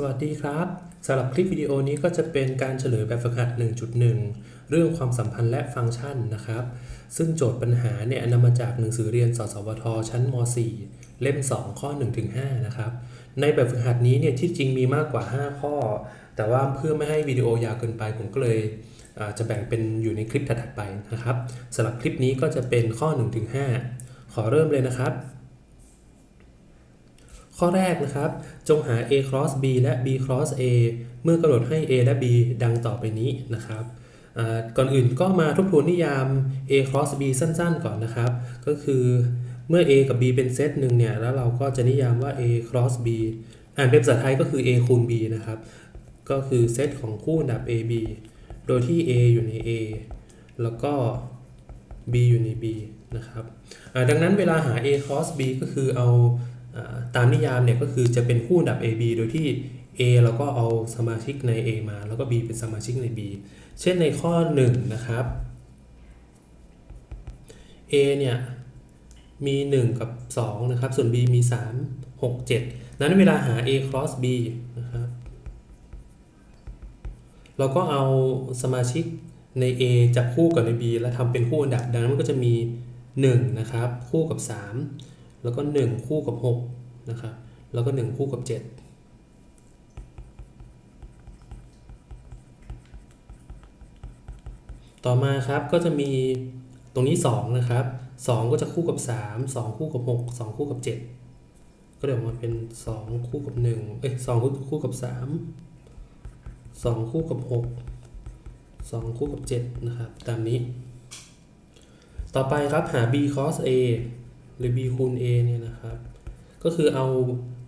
สวัสดีครับสำหรับคลิปวิดีโอนี้ก็จะเป็นการเฉลยแบบฝึกหัด 1.1 เรื่องความสัมพันธ์และฟังก์ชันนะครับ ซึ่งโจทย์ปัญหาเนี่ยนำมาจากหนังสือเรียนสสวท ชั้นม .4 เล่ม 2 ข้อ 1-5 นะครับ ในแบบฝึกหัดนี้เนี่ยที่จริงมีมากกว่า 5 ข้อ แต่ว่าเพื่อไม่ให้วิดีโอยาวเกินไปผมก็เลยจะแบ่งเป็นอยู่ในคลิปถัดไปนะครับสำหรับคลิปนี้ก็จะเป็นข้อ 1-5 ขอเริ่มเลยนะครับ ข้อแรกนะครับ จงหา a cross b และ b cross a เมื่อกำหนดให้ a และ b ดังต่อไปนี้นะครับก่อนอื่นก็มาทบทวนนิยาม a cross b สั้นๆ ก่อนนะครับ ก็คือเมื่อ a กับ b เป็นเซตหนึ่งเนี่ย แล้วเราก็จะนิยามว่า a cross b อ่านเป็นภาษาไทยก็คือ a คูณ b นะครับ ก็คือเซตของคู่อันดับ a b โดยที่ a อยู่ใน a แล้วก็ b อยู่ใน b นะครับดังนั้นเวลาหา a cross b ก็คือเอา ตามนิยามเนี่ยก็คือจะเป็นคู่อันดับ A B โดยที่ A เราก็เอาสมาชิกใน A มา แล้วก็ B เป็นสมาชิกใน B เช่นในข้อ 1 นะครับ A เนี่ยมี 1 กับ 2 นะครับ ส่วน B มี 3 6 7 นั้นเวลาหา A cross B นะครับเราก็เอาสมาชิกใน A จับคู่กับใน B แล้วทำเป็นคู่อันดับ ดังนั้นมันก็จะมี 1 นะครับ คู่กับ 3 แล้วก็ 1 คู่กับ6นะครับแล้วก็ 1 คู่กับ 7 ต่อมาครับก็จะมีตรงนี้ 2 นะครับ 2 ก็จะคู่กับ 3 2 คู่กับ 6 2 คู่กับ 7 ก็เดี๋ยวมาเป็น 2 คู่กับ1เอ้ย2คู่คู่กับ 3 2 คู่กับ 6 2 คู่กับ 7 นะครับ ตามนี้ ต่อไปครับหา b cos a หรือ b คูณ a เนี่ยนะครับ ก็คือเอา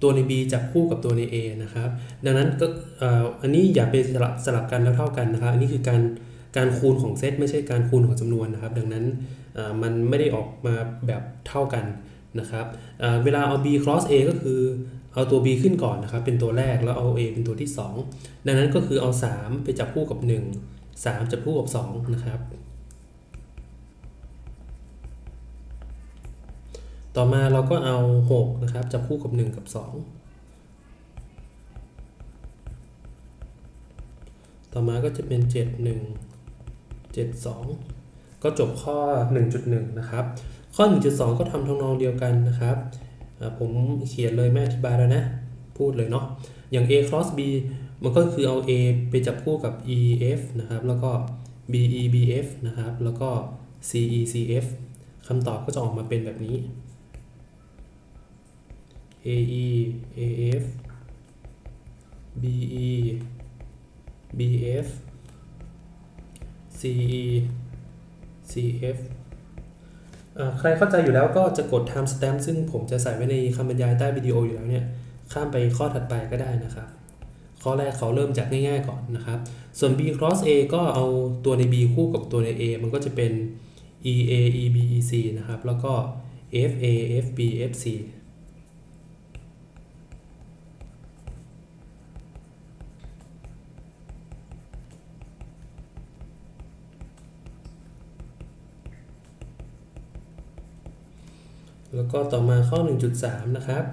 ตัวใน b จับคู่กับตัวใน a นะครับ ดังนั้นก็อันนี้อย่าไปสลับสลับกันแล้วเท่ากันนะครับ อันนี้คือการการคูณของเซตไม่ใช่การคูณของจำนวนนะครับ ดังนั้นมันไม่ได้ออกมาแบบเท่ากันนะครับเอ่อเวลาเอา b cross a ก็คือเอาตัว b ขึ้นก่อนนะครับ เป็นตัวแรกแล้วเอา a เป็นตัวที่ 2 ดังนั้นก็คือเอา 3 ไปจับคู่กับ 1 3 จับคู่กับ 2 นะครับ ต่อมาเราก็เอา 6 นะครับจับคู่กับ 1 กับ 2 ต่อมาก็จะเป็น 7 1 7 2 ก็จบข้อ 1.1 นะครับ ข้อ 1.2 ก็ทำทำนองเดียวกันนะครับ ผมเขียนเลยไม่อธิบายแล้วนะ พูดเลยเนาะ อย่าง a cross b มันก็คือเอา a ไปจับคู่กับ e f นะครับ แล้วก็ b e b f นะครับ แล้วก็ c e c f คำตอบก็จะออกมาเป็นแบบนี้ AE AF BE BF CE CF อ่าใครเข้าใจอยู่แล้วก็จะกด timestamp ซึ่งผมจะใส่ไว้ในคำบรรยายใต้วิดีโออยู่แล้วเนี่ย ข้ามไปข้อถัดไปก็ได้นะครับ ข้อแรกเขาเริ่มจากง่ายๆก่อนนะครับ ส่วน B cross A ก็เอาตัวใน B คู่กับตัวใน A มันก็จะเป็น EA EB EC นะครับ แล้วก็ FA FB FC แล้วก็ต่อมาข้อ 1.3 นะครับ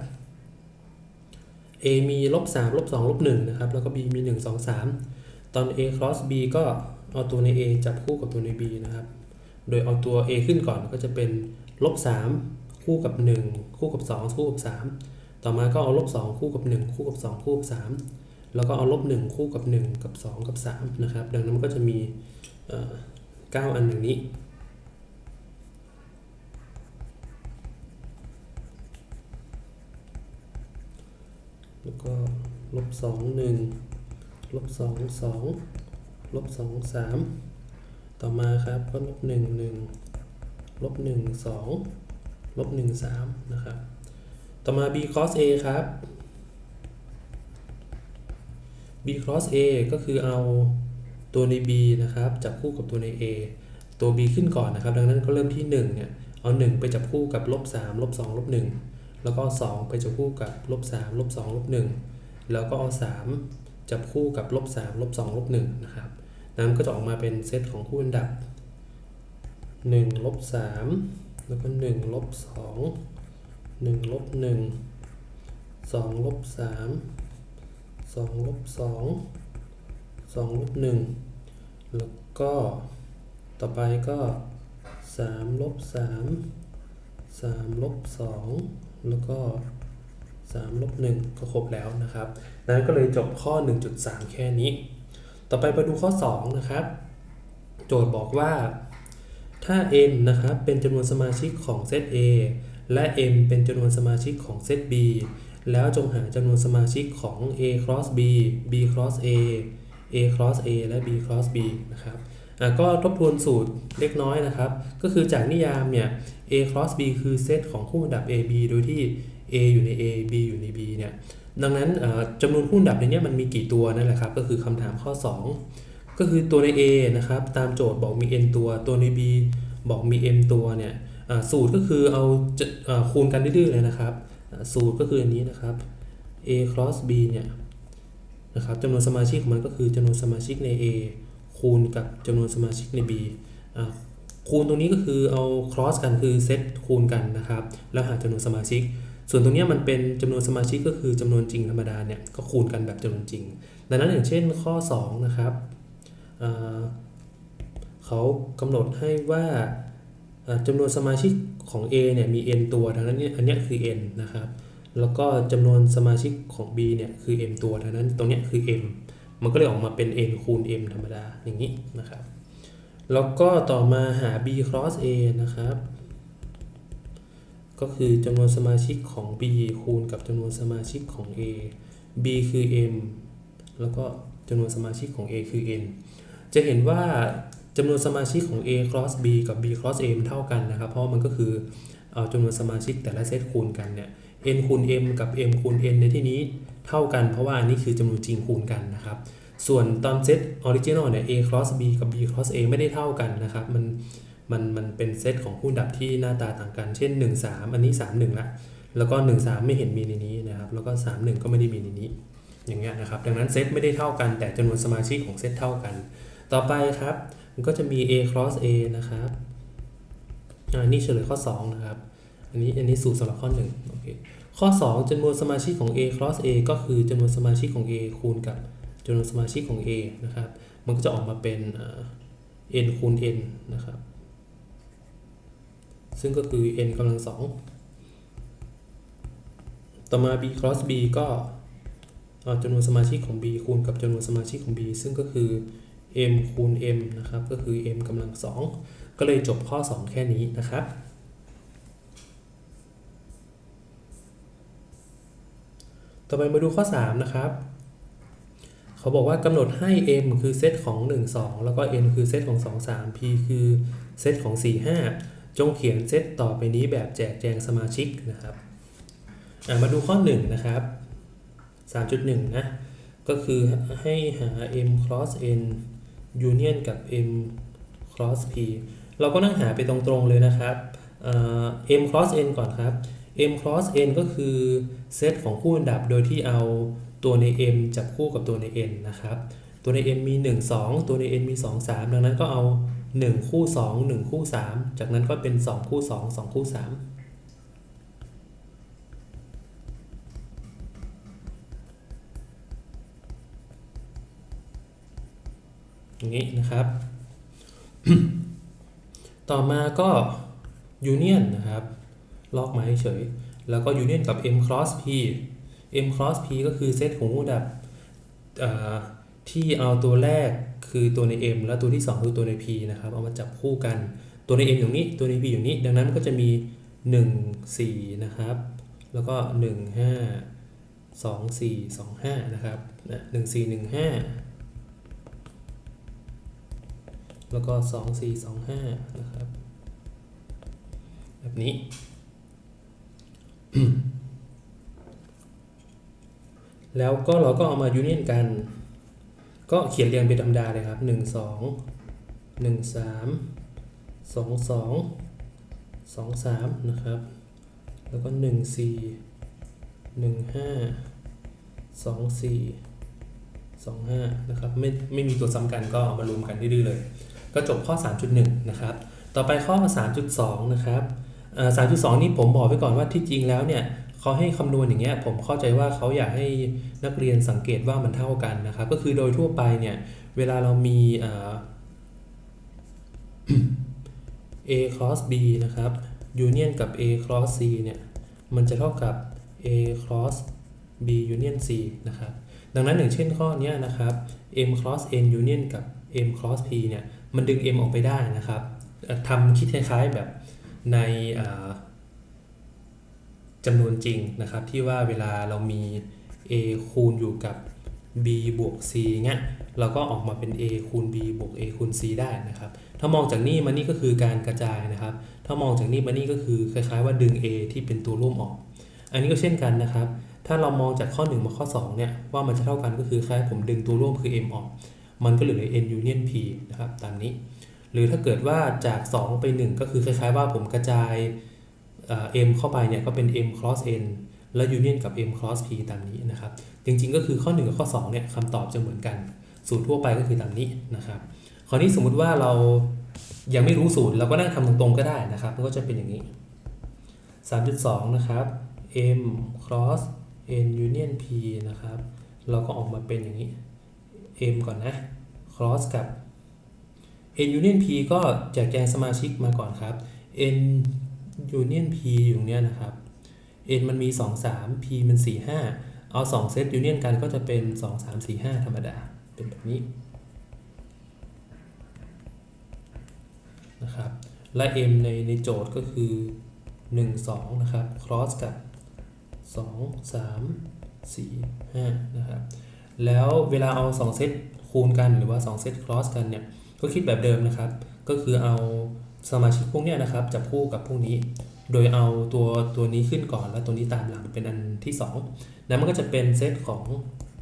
A มีลบ3ลบ2ลบ1นะครับ แล้วก็ B มี 1 2 3 ตอน A cross B ก็เอาตัวใน A จับคู่กับตัวใน B นะครับ โดยเอาตัว A ขึ้นก่อนก็จะเป็นลบ3คู่กับ 1 คู่กับ 2 คู่กับ 3 ต่อมาก็เอาลบ2คู่กับ 1 คู่กับ 2 คู่กับ 3 แล้วก็เอาลบ1คู่กับ 1 กับ 2 กับ 3 นะครับ ดังนั้นมันก็จะมีเอ่อ9อันอย่างนี้ ก็ลบสองหนึ่งลบสองสองลบสองสามต่อมาครับก็ลบหนึ่งหนึ่งลบหนึ่งสองลบหนึ่งสามนะครับ ต่อมา b cos a ครับ b cross a ก็คือเอาตัวใน b นะครับจับคู่กับตัวใน a ตัว b ขึ้นก่อนนะครับ ดังนั้นก็เริ่มที่1เนี่ยเอา 1 ไปจับคู่กับลบ3ลบ2ลบ1 แล้วก็ 2 ไปจับคู่กับลบ3ลบ2ลบ1แล้วก็เอา3จับคู่กับลบ3ลบ2ลบ1นะครับนั้นก็จะออกมาเป็นเซตของคู่อันดับ1ลบ3แล้วก็1ลบ2 1ลบ1 2ลบ3องลบสองสองลบหนึ่งแล้วก็ต่อไปก็สามลบสามสามลบสอง แล้วก็สามลบหนึ่งก็ครบแล้วนะครับ นั้นก็เลยจบข้อ 1.3 แค่นี้ ต่อไปมาดูข้อ 2 นะครับ โจทย์บอกว่า ถ้า n นะครับ เป็นจำนวนสมาชิกของเซต A และ m เป็นจำนวนสมาชิกของเซต B แล้วจงหาจำนวนสมาชิกของ A cross B B cross A A cross A และ B cross B นะครับ ก็ทบทวนสูตรเล็กน้อยนะครับ ก็คือจากนิยามเนี่ย A cross B คือเซตของคู่อันดับ AB โดยที่ A อยู่ใน A B อยู่ใน B เนี่ยดังนั้นจำนวนคู่อันดับในนี้มันมีกี่ตัวนั่นแหละครับ ก็คือคำถามข้อ 2 ก็คือตัวใน A นะครับ ตามโจทย์บอกมี n ตัวตัวใน B บอกมี m ตัวเนี่ยสูตรก็คือเอาอคูณกันดื้อๆเลยนะครับ สูตรก็คืออันนี้นะครับ A cross B เนี่ยนะครับจำนวนสมาชิกของมันก็คือจำนวนสมาชิกใน A คูณกับจำนวนสมาชิกใน B คูณตรงนี้ก็คือเอา cross กันคือเซตคูณกันนะครับ แล้วหาจำนวนสมาชิก ส่วนตรงเนี้ยมันเป็นจำนวนสมาชิกก็คือจำนวนจริงธรรมดาเนี่ยก็คูณกันแบบจำนวนจริง ดังนั้นอย่างเช่นข้อ 2 นะครับเขากำหนดให้ว่าอ่าจำนวนสมาชิกของ A เนี่ยมี n ตัว ดังนั้นเนี่ยอันนี้คือ n นะครับ แล้วก็จำนวนสมาชิกของ B เนี่ยคือ m ตัว ดังนั้นตรงเนี้ยคือ m มันก็เลยออกมาเป็น n คูณ m ธรรมดาอย่างนี้นะครับ แล้วก็ต่อมาหา b cross a นะครับ ก็คือจำนวนสมาชิกของ b คูณกับจำนวนสมาชิกของ a b คือ m แล้วก็จำนวนสมาชิกของ a คือ n จะเห็นว่าจำนวนสมาชิกของ a cross b กับ b cross a มันเท่ากันนะครับ เพราะมันก็คือเอาจำนวนสมาชิกแต่ละเซตคูณกันเนี่ย n คูณ m กับ m คูณ n ในที่นี้เท่ากันเพราะว่าอันนี้คือจำนวนจริงคูณกันนะครับ ส่วนตอนเซตออริจินอลเนี่ย a cross b กับ b cross a ไม่ได้เท่ากันนะครับ มันมันมันเป็นเซตของคู่อันดับที่หน้าตาต่างกัน เช่น 1 3 อันนี้ 3 1 ละ แล้วก็ 1 3 ไม่เห็นมีในนี้นะครับ แล้วก็ 3 1 ก็ไม่ได้มีในนี้ อย่างเงี้ยนะครับ ดังนั้นเซตไม่ได้เท่ากันแต่จำนวนสมาชิกของเซตเท่ากัน ต่อไปครับ มันก็จะมี a cross a นะครับอ่านี่เฉลยข้อ 2 นะครับ อันนี้อันนี้สูตรสำหรับข้อ1โอเค ข้อ 2จำนวนสมาชิกของ a cross a ก็คือจำนวนสมาชิกของ a คูณกับ จำนวนสมาชิกของ a นะครับ มันก็จะออกมาเป็น n คูณ n นะครับ ซึ่งก็คือ n กำลังสองต่อมา b cross b ก็เอาจำนวนสมาชิกของ b คูณกับจำนวนสมาชิกของ b ซึ่งก็คือ m คูณ m นะครับ ก็คือ m กำลังสองก็เลยจบข้อ 2 แค่นี้นะครับ ต่อไปมาดูข้อ 3 นะครับ เขาบอกว่ากำหนดให้ m คือเซตของ 1 2 แล้วก็ n คือเซตของ 2 3 p คือเซตของ 4 5 จงเขียนเซตต่อไปนี้แบบแจกแจงสมาชิกนะครับมาดูข้อ 1 นะครับ 3.1 นะ ก็คือให้หา m cross n union กับ m cross p เราก็นั่งหาไปตรงๆเลยนะครับ m cross n ก่อนครับ m cross n ก็คือเซตของคู่อันดับโดยที่เอาตัวใน m จับคู่กับตัวใน n นะครับ ตัวใน m มี 1 2 ตัวใน n มี 2 3 ดังนั้นก็เอา 1 คู่ 2 1 คู่ 3 จากนั้นก็เป็น 2 คู่ 2 2 คู่ 3อย่างนี้นะครับ ต่อมาก็ union นะครับ ลอกมาให้เฉยแล้วก็ union กับ m cross p m cross p ก็คือเซตของอันดับที่เอาตัวแรกคือตัวใน m แล้วตัวที่ 2 คือตัวใน p นะครับ เอามาจับคู่กันตัวใน m อยู่นี้ตัวใน p อยู่นี้ ดังนั้นมันก็จะมี 1 4 นะครับ แล้วก็ 1 5 2 4 2 5 นะครับนะ1 4 1 5 แล้วก็ 2 4 2 5 นะครับ แบบนี้ แล้วก็เราก็เอามายูเนียนกัน ก็เขียนเรียงเป็นธรรมดาเลยครับ 1 2 1 3 2 2 2 3 นะครับ แล้วก็ 1 4 1 5 2 4 2 5 นะครับ ไม่ไม่มีตัวซ้ำกันก็เอามารวมกันดื้อเลย ก็จบข้อ 3.1 นะครับ ต่อไปข้อ 3.2 นะครับ อ่า3.2นี่ผมบอกไว้ก่อนว่าที่จริงแล้วเนี่ยเขาให้คำนวณอย่างเงี้ยผมเข้าใจว่าเขาอยากให้นักเรียนสังเกตว่ามันเท่ากันนะครับ ก็คือโดยทั่วไปเนี่ยเวลาเรามีเอ่อ a cross b นะครับ union กับ a cross c เนี่ยมันจะเท่ากับ a cross b union c นะครับ ดังนั้นอย่างเช่นข้อนี้นะครับ m cross n union กับ m cross p เนี่ยมันดึง m ออกไปได้นะครับทำคิดคล้ายๆแบบ ในจำนวนจริงนะครับ ที่ว่าเวลาเรามี a คูณอยู่กับ b บวก c เงี้ยเราก็ออกมาเป็น a คูณ b บวก a คูณ c ได้นะครับ ถ้ามองจากนี่มานี่ก็คือการกระจายนะครับ ถ้ามองจากนี่มานี่ก็คือคล้ายๆว่าดึง a ที่เป็นตัวร่วมออก อันนี้ก็เช่นกันนะครับ ถ้าเรามองจากข้อ 1 มาข้อ2เนี่ยว่ามันจะเท่ากันก็คือคล้ายผมดึงตัวร่วมคือ m ออก มันก็เหลือ n union p นะครับตามนี้ รือถ้าเกิดว่าจาก 2 ไป 1 ก็คือคล้ายๆว่าผมกระจายเอ่อ m เข้าไปเนี่ยก็เป็น m cross n แล้ว union กับ m cross p ตามนี้นะครับ จริงๆก็คือข้อ 1 กับข้อ2เนี่ยคำตอบจะเหมือนกัน สูตรทั่วไปก็คือตามนี้นะครับคราวนี้สมมุติว่าเรายังไม่รู้สูตรเราก็นั่งทำตรงๆก็ได้นะครับ มันก็จะเป็นอย่างนี้ 3.2 นะครับ m cross n union p นะครับ เราก็ออกมาเป็นอย่างนี้ m ก่อนนะ cross กับ n union p ก็แจกแจงสมาชิกมาก่อนครับ n union p อยู่ตรงเนี้ยนะครับ n มันมี 2 3 p มัน 4 5 เอา 2 เซต union กันก็จะเป็น 2 3 4 5 ธรรมดา เป็นแบบนี้นะครับและ m ในในโจทย์ก็คือ 1 2 นะครับ cross กับ 2 3 4 5 นะครับ แล้วเวลาเอา 2 เซตคูณกันหรือว่า 2 เซต cross กันเนี่ย ก็คิดแบบเดิมนะครับ ก็คือเอาสมาชิกพวกนี้นะครับจับคู่กับพวกนี้ โดยเอาตัวตัวนี้ขึ้นก่อนแล้วตัวนี้ตามหลังเป็นอันที่2แล้วมันก็จะเป็นเซตของ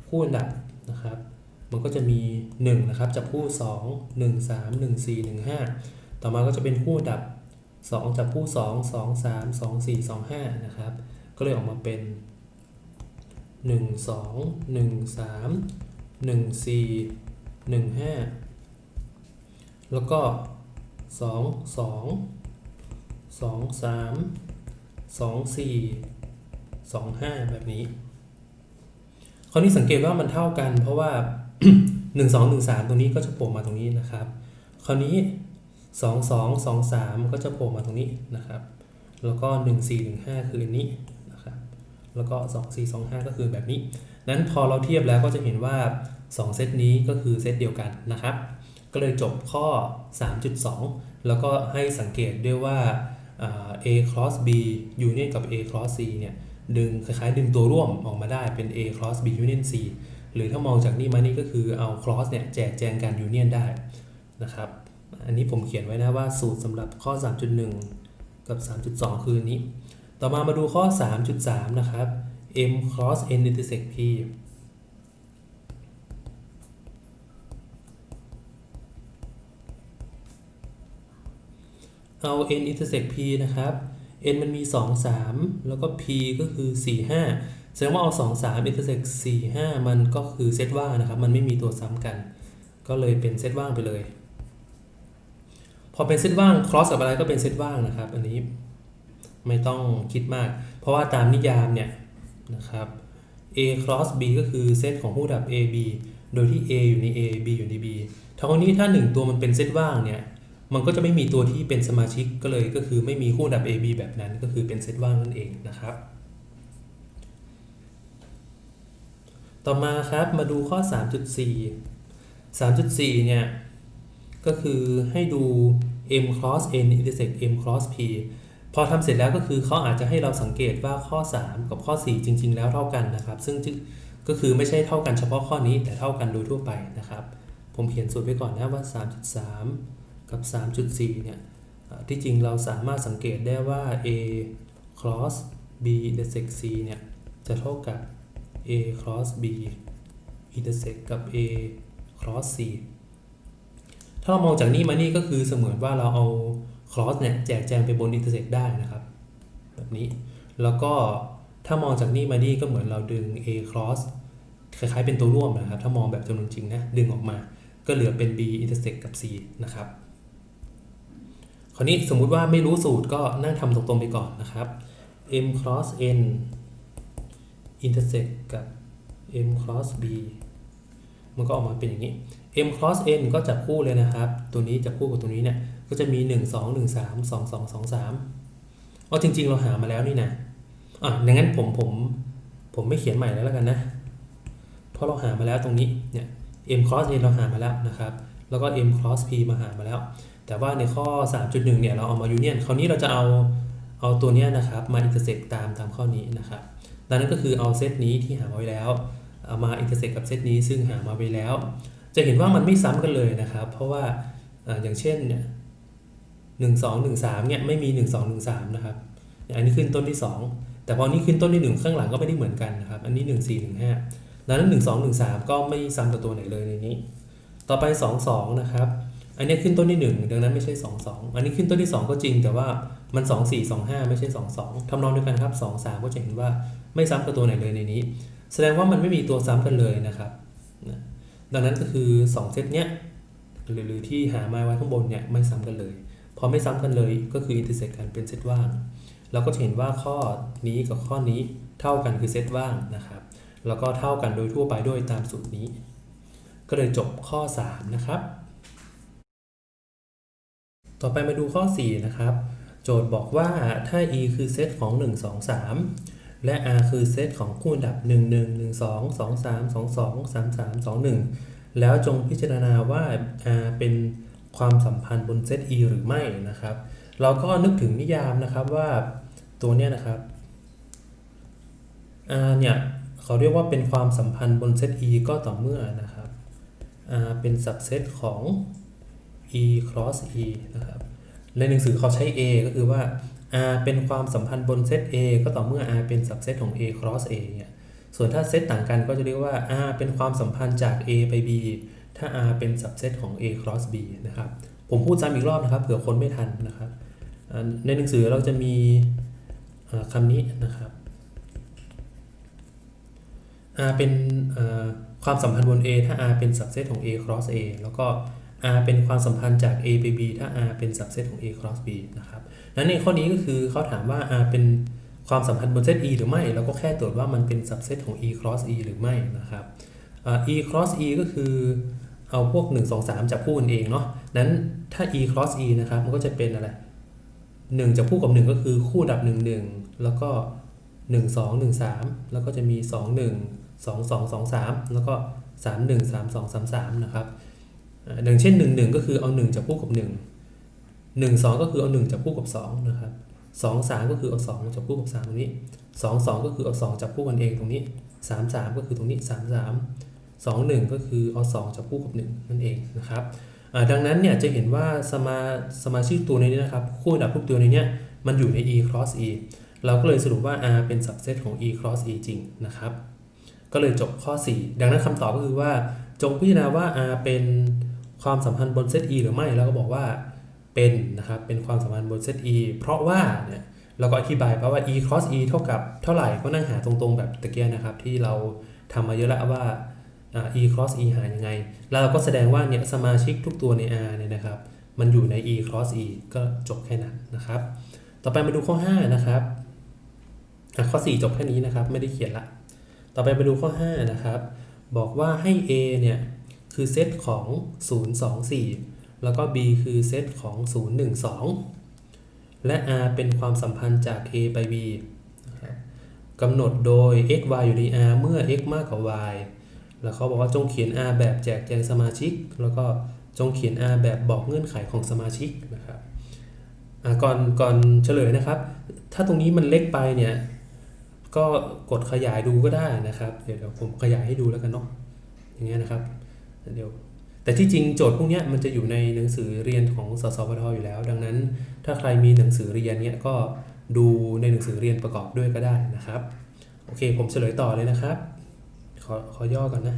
คู่อันดับนะครับ มันก็จะมี1นะครับจับคู่ 2 1 3 1 4 1 5 ต่อมาก็จะเป็นคู่อันดับ 2 จับคู่ 2 2 3 2 4 2 5นะครับ ก็เลยออกมาเป็น 1 2 1 3 1 4 1 5 แล้วก็ 2 2 2 3 2 4 2 5 แบบนี้ คราวนี้สังเกตว่ามันเท่ากัน เพราะว่า 1 2 1 3 ตรงนี้ก็จะโผล่มาตรงนี้นะครับ คราวนี้ 2 2 2 3 ก็จะโผล่มาตรงนี้นะครับ แล้วก็ 1 4 1 5 คืออันนี้นะครับ แล้วก็ 2 4 2 5 ก็คือแบบนี้ นั้นพอเราเทียบแล้วก็จะเห็นว่า 2 เซตนี้ก็คือเซตเดียวกันนะครับ ก็เลยจบข้อ 3.2 แล้วก็ให้สังเกตด้วยว่า A cross B union กับ A cross C เนี่ยดึงคล้ายๆดึงตัวร่วมออกมาได้เป็น A cross B union C หรือถ้ามองจากนี่มานี่ก็คือเอา cross เนี่ยแจกแจงการ union ได้นะครับอันนี้ผมเขียนไว้นะว่าสูตรสำหรับข้อ 3.1 กับ 3.2 คือนี้ ต่อมามาดูข้อ 3.3 นะครับ m cross n intersect p เอา n intersect p นะครับ n มันมี 2 3 แล้วก็ p ก็คือ 4 5 แสดงว่าเอา 2 3 intersect 4 5 มันก็คือเซตว่างนะครับ มันไม่มีตัวซ้ำกัน ก็เลยเป็นเซตว่างไปเลย พอเป็นเซตว่าง cross กับอะไรก็เป็นเซตว่างนะครับ อันนี้ไม่ต้องคิดมาก เพราะว่าตามนิยามเนี่ยนะครับ a cross b ก็คือเซตของคู่ดับ a b โดยที่ a อยู่ใน a b อยู่ใน b ทั้งนี้ถ้า 1 ตัวมันเป็นเซตว่างเนี่ย มันก็จะไม่มีตัวที่เป็นสมาชิกก็เลยก็คือไม่มีคู่ดับ a b แบบนั้นก็คือเป็นเซตว่างนั่นเองนะครับ ต่อมาครับมาดูข้อ 3.4 3.4 เนี่ย ก็คือให้ดู m cross n intersect m cross p พอทำเสร็จแล้วก็คือเขาอาจจะให้เราสังเกตว่าข้อ 3 กับข้อ 4 จริง ๆ แล้วเท่ากันนะครับ ซึ่งก็คือไม่ใช่เท่ากันเฉพาะข้อนี้แต่เท่ากันโดยทั่วไปนะครับ ผมเขียนสูตรไว้ก่อนนะว่า 3.3 กับ 3.4 เนี่ยที่จริงเราสามารถสังเกตได้ว่า a cross b intersect c เนี่ยจะเท่ากับ a cross b intersect กับ a cross c ถ้าเรามองจากนี้มานี่ก็คือเสมือนว่าเราเอา cross เนี่ยแจกแจงไปบน intersect ได้นะครับ แบบนี้แล้วก็ถ้ามองจากนี่มานี่ก็เหมือนเราดึง a cross คล้ายๆเป็นตัวร่วมนะครับ ถ้ามองแบบจำนวนจริงนะ ดึงออกมา ก็เหลือเป็น b intersect กับ c นะครับ คราวนี้สมมุติว่าไม่รู้สูตรก็นั่งทำตรงๆไปก่อนนะครับ m cross n intersect กับ m cross b มันก็ออกมาเป็นอย่างนี้ m cross n ก็จับคู่เลยนะครับ ตัวนี้จับคู่กับตัวนี้เนี่ย ก็จะมี 1 2 1 3 2 2 2 3อ๋อจริง ๆ เราหามาแล้วนี่นะอะดังนั้นผมผมผมไม่เขียนใหม่แล้วแล้วกันนะ เพราะเราหามาแล้วตรงนี้เนี่ย m cross n เราหามาแล้วนะครับ แล้วก็ m cross p มาหามาแล้ว แต่ว่าในข้อ 3.1 เนี่ยเราเอามา union คราวนี้เราจะเอาเอาตัวเนี้ยนะครับมา intersect ตามตามข้อนี้นะครับดังนั้นก็คือเอาเซตนี้ที่หาไว้แล้วเอามา intersect กับเซตนี้ซึ่งหามาไว้แล้ว จะเห็นว่ามันไม่ซ้ำกันเลยนะครับ เพราะว่าอ่าอย่างเช่นเนี่ยหนึ่งสองหนึ่งสามเนี่ยไม่มีหนึ่งสองหนึ่งสามนะครับอันนี้ขึ้นต้นที่สองแต่พอนี้ขึ้นต้นที่หนึ่งข้างหลังก็ไม่ได้เหมือนกันนะครับ อันนี้หนึ่งสี่หนึ่งห้าดังนั้นหนึ่งสองหนึ่งสามก็ไม่ซ้ำกับตัวไหนเลยในนี้ ต่อไปสองสองนะครับ อันนี้ขึ้นต้นที่หนึ่งดังนั้นไม่ใช่สองสองอันนี้ขึ้นต้นที่สองก็จริง แต่ว่ามันสองสี่สองห้าไม่ใช่สองสองทำนองเดียวกันครับสองสามก็จะเห็นว่าไม่ซ้ำกับตัวไหนเลยในนี้ แสดงว่ามันไม่มีตัวซ้ำกันเลยนะครับ ดังนั้นก็คือ 2 เซตเนี้ยหรือที่หามาไว้ข้างบนเนี่ยไม่ซ้ำกันเลย พอไม่ซ้ำกันเลยก็คือ intersect กันเป็นเซตว่าง เราก็จะเห็นว่าข้อนี้กับข้อนี้เท่ากันคือเซตว่างนะครับ แล้วก็เท่ากันโดยทั่วไปด้วยตามสูตรนี้ ก็เลยจบข้อ 3 นะครับ ต่อไปมาดูข้อ 4 นะครับ โจทย์บอกว่าถ้า e คือเซตของ 1 2 3 และ r คือเซตของคู่อันดับ 1 1 1 2 2 3 2 2 3 3 2 1 แล้วจงพิจารณาว่า r เป็นความสัมพันธ์บนเซต e หรือไม่นะครับ เราก็นึกถึงนิยามนะครับว่าตัวเนี้ยนะครับ r เนี่ยเขาเรียกว่าเป็นความสัมพันธ์บนเซต e ก็ต่อเมื่อนะครับ r เป็น subset ของ e cross e นะครับ ในหนังสือเขาใช้ a ก็คือว่า r เป็นความสัมพันธ์บนเซต a ก็ต่อเมื่อ r เป็น subset ของ a cross a เนี่ย ส่วนถ้าเซตต่างกันก็จะเรียกว่า r เป็นความสัมพันธ์จาก a ไป b ถ้า r เป็น subset ของ a cross b นะครับ ผมพูดซ้ำอีกรอบนะครับเผื่อคนไม่ทันนะครับ ในหนังสือเราจะมีคำนี้นะครับ r เป็นความสัมพันธ์บน a ถ้า r เป็น subset ของ a cross a แล้วก็ r เป็นความสัมพันธ์จาก a ไป b ถ้า r เป็น subset ของ a cross b นะครับนั้นในข้อนี้ก็คือเขาถามว่า r เป็นความสัมพันธ์บนเซต e หรือไม่แล้วก็แค่ตรวจว่ามันเป็น subset ของ e cross e หรือไม่นะครับ e cross e ก็คือเอาพวก 1 2 3จับคู่กันเองเนาะ นั้นถ้า e cross e นะครับ มันก็จะเป็นอะไร1จับคู่กับ 1 ก็คือคู่ดับ 1 1 แล้วก็ 1 2 1 3 แล้วก็จะมี 2 1 2 2 2 3 แล้วก็ 3 1 3 2 3 3 นะครับ อ่าอย่างเช่น1 1ก็คือเอา 1 จับคู่กับ 1 1 2 ก็คือเอา 1 จับคู่กับ 2 นะครับ 2 3 ก็คือเอา2จับคู่กับ 3 ตรงนี้ 2 2 ก็คือเอา 2 จับคู่กันเองตรงนี้ 3 3 ก็คือตรงนี้ 3 3 2 1 ก็คือเอา 2 จับคู่กับ 1 นั่นเองนะครับดังนั้นเนี่ยจะเห็นว่าสมาสมาชิกตัวในนี้นะครับ คู่อันดับทุกตัวในเนี้ยมันอยู่ใน e cross e เราก็เลยสรุปว่า r เป็น subset ของ e cross e จริงนะครับ ก็เลยจบข้อ 4 ดังนั้นคำตอบก็คือว่า จงพิจารณาว่า r เป็น ความสัมพันธ์บนเซต e หรือไม่แล้วก็บอกว่าเป็นนะครับเป็นความสัมพันธ์บนเซต e เพราะว่าเนี่ยเราก็อธิบายเพราะว่า e cross e เท่ากับเท่าไหร่ก็นั่งหาตรงๆแบบตะเกียนะครับ ที่เราทำมาเยอะแล้วว่า e cross e หายังไง แล้วเราก็แสดงว่าเนี่ยสมาชิกทุกตัวใน r เนี่ยนะครับ มันอยู่ใน e cross e ก็จบแค่นั้นนะครับ ต่อไปมาดูข้อ 5 นะครับข้อ 4 จบแค่นี้นะครับ ไม่ได้เขียนละ ต่อไปมาดูข้อ 5 นะครับ บอกว่าให้ A เนี่ย คือเซตของ 0 2 4 แล้วก็ B คือเซตของ 0 1 2 และ R เป็นความสัมพันธ์จาก A ไป B กำหนดโดย x y อยู่ใน R เมื่อ x มากกว่า y แล้วเขาบอกว่าจงเขียน R แบบแจกแจงสมาชิก แล้วก็จงเขียน R แบบบอกเงื่อนไขของสมาชิกนะครับก่อนก่อนเฉลยนะครับ ถ้าตรงนี้มันเล็กไปเนี่ย ก็กดขยายดูก็ได้นะครับ เดี๋ยวผมขยายให้ดูแล้วกันเนาะอย่างเงี้ยนะครับ เดี๋ยวแต่ที่จริงโจทย์พวกนี้มันจะอยู่ในหนังสือเรียนของสสวทอยู่แล้ว ดังนั้น ถ้าใครมีหนังสือเรียนเนี้ยก็ดูในหนังสือเรียนประกอบด้วยก็ได้นะครับ โอเค ผมเฉลยต่อเลยนะครับ ขอขอย่อก่อนนะ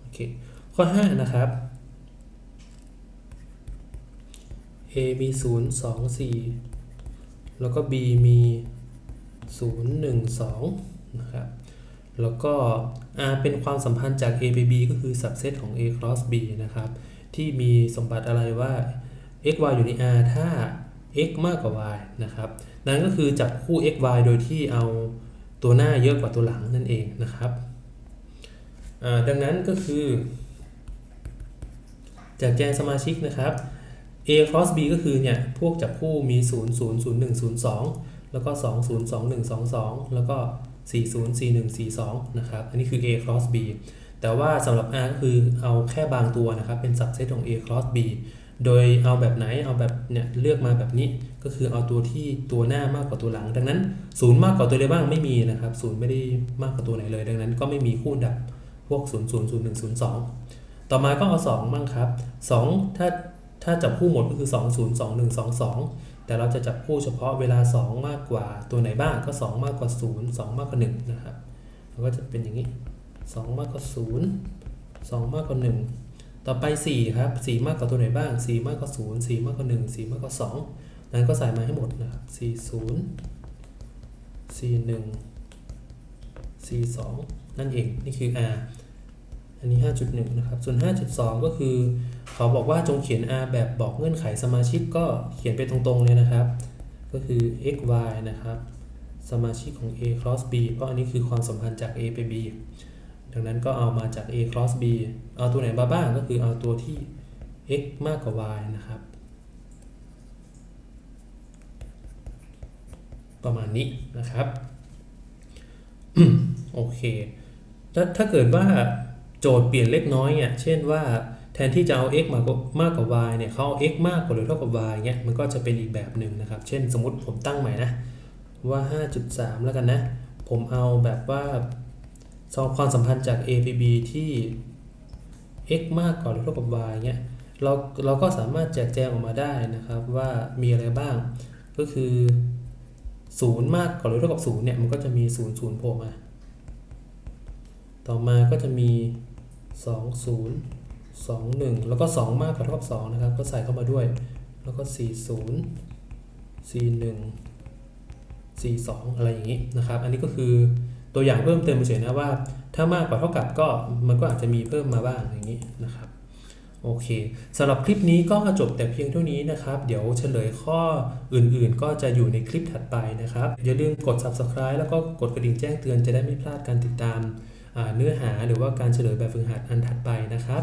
โอเคข้อ 5 นะครับ A มี 0 2 4 แล้วก็ B มี 0 1 2 นะครับ แล้วก็ R เป็นความสัมพันธ์จาก A ไป B ก็คือ subset ของ A cross B นะครับ ที่มีสมบัติอะไรว่า x y อยู่ใน R ถ้า x มากกว่า y นะครับ นั่นก็คือจับคู่ x y โดยที่เอาตัวหน้าเยอะกว่าตัวหลังนั่นเองนะครับ ดังนั้นก็คือ จากแกนสมาชิกนะครับ a cross b ก็คือเนี่ย พวกจับคู่มี 0 0 0 1 0 2 แล้วก็ 2 0 2 1 2 2 แล้วก็ 4 0 4 1 4 2 นะครับ อันนี้คือ a cross b แต่ว่าสำหรับ R ก็คือเอาแค่บางตัวนะครับ เป็น subset ของ a cross b โดยเอาแบบไหนเอาแบบเนี่ยเลือกมาแบบนี้ก็คือเอาตัวที่ตัวหน้ามากกว่าตัวหลัง ดังนั้นศูนย์มากกว่าตัวใดบ้างไม่มีนะครับศูนย์ไม่ได้มากกว่าตัวไหนเลย ดังนั้นก็ไม่มีคู่ดับพวก 0 0 0 1 0 2 ต่อมาก็เอา2บ้างครับ 2 ถ้าถ้าจับคู่หมดก็คือ 2 0 2 1 2 2 แต่เราจะจับคู่เฉพาะเวลา 2 มากกว่าตัวไหนบ้างก็ 2 มากกว่า 0 2 มากกว่า1นะครับมันก็จะเป็นอย่างนี้ 2 มากกว่า 0 2 มากกว่า 1 ต่อไป 4 ครับ 4 มากกว่าตัวไหนบ้าง 4 มากกว่า 0 4 มากกว่า 1 4 มากกว่า 2 นั้นก็ใส่มาให้หมดนะครับ 4 0 4 1 4 2 นั่นเอง นี่คือ R อันนี้ 5.1 นะครับ ส่วน 5.2 ก็คือ เขาบอกว่าจงเขียน R แบบบอกเงื่อนไขสมาชิกก็เขียนไปตรงๆเลยนะครับ ก็คือ x y นะครับ สมาชิกของ a cross b เพราะอันนี้คือความสัมพันธ์จาก a ไป b ดังนั้นก็เอามาจาก a cross b เอาตัวไหนมาบ้างก็คือเอาตัวที่ x มากกว่า y นะครับ ประมาณนี้นะครับโอเคถ้าถ้าเกิดว่าโจทย์เปลี่ยนเล็กน้อยเนี่ย เช่นว่า แทนที่จะเอา x มากกว่ามากกว่า y เนี่ยเขาเอา x มากกว่าหรือเท่ากับ y เนี่ยมันก็จะเป็นอีกแบบหนึ่งนะครับ เช่นสมมติผมตั้งใหม่นะว่า 5.3 แล้วกันนะ ผมเอาแบบว่าสอบความสัมพันธ์จาก a ไป b ที่ x มากกว่าหรือเท่ากับ y เนี่ยเราเราก็สามารถแจกแจงออกมาได้นะครับว่ามีอะไรบ้าง ก็คือ 0 มากกว่าหรือเท่ากับ0เนี่ยมันก็จะมี 0 0โผล่มา ต่อมาก็จะมี 2 0 2 1 แล้วก็ 2 มากกว่าเท่ากับ 2 นะครับ ก็ใส่เข้ามาด้วย แล้วก็ 4 0 4 1 4 2 อะไรอย่างนี้นะครับ อันนี้ก็คือตัวอย่างเพิ่มเติมเฉยๆนะว่า ถ้ามากกว่าเท่ากับก็มันก็อาจจะมีเพิ่มมาบ้างอย่างนี้นะครับโอเคสำหรับคลิปนี้ก็จบแต่เพียงเท่านี้นะครับ เดี๋ยวเฉลยข้ออื่นๆ ก็จะอยู่ในคลิปถัดไปนะครับ อย่าลืมกด subscribe แล้วก็กดกระดิ่งแจ้งเตือนจะได้ไม่พลาดการติดตามเนื้อหาหรือว่าการเฉลยแบบฝึกหัดอันถัดไปนะครับ